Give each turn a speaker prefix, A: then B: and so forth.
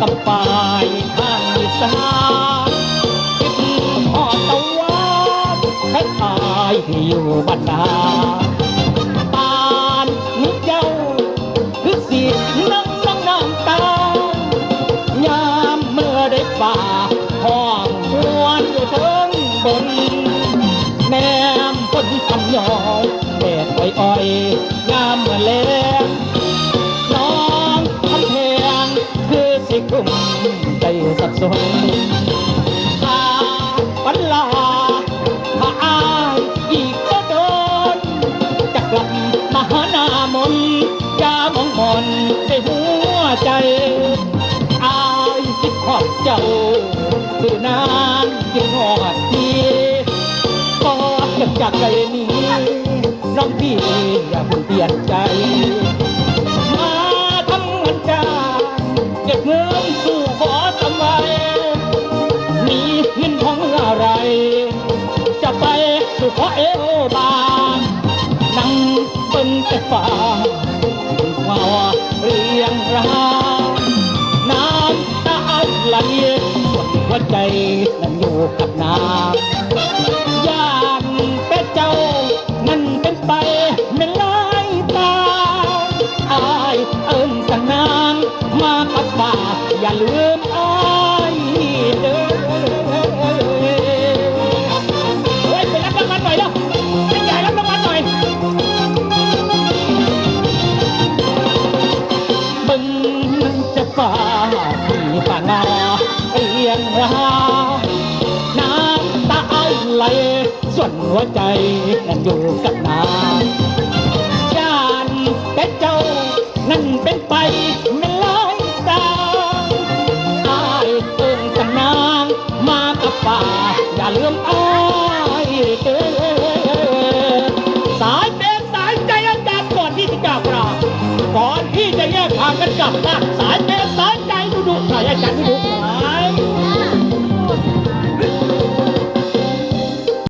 A: กบ่ายข้างอิสนาคิดพอตะวันคล้ายที่อยู่บ้านนา สับสนอาปันลาถ้าอายอีกก็โดนจะกลับมาหาหน้ามนยามองมนในหัวใจ อายคิดขอบเจ้าคือนานคิดหอดทีก็อยากจากใจนี้น้องพี่อย่าเพิ่งเปลี่ยนใจ สู่ขอเอวบานั่งเป็นแต่ฟ้าว่าเรียงรางน้ำตาไหลส่วนหัวใจนั้นอยู่กับน้ำยามแต่เจ้านั่นเป็นไปไม่ลายตาอายเอิญสังนางมาปัดป่าอย่าลืมอาย จะฝ่าที่ป่างาเอียงราน้ำตาไหลส่วนหัวใจนั้นอยู่กับน้ำยานแต่เจ้า นั่นเป็นไปไม่ลอยตาอายเอิงกันนางมากับป่า อย่าลืมอายเด้อสายเป็นสายใจอาจารย์ก่อนที่จะจากเราก่อนที่จะแยกทางกันกลับบ้านส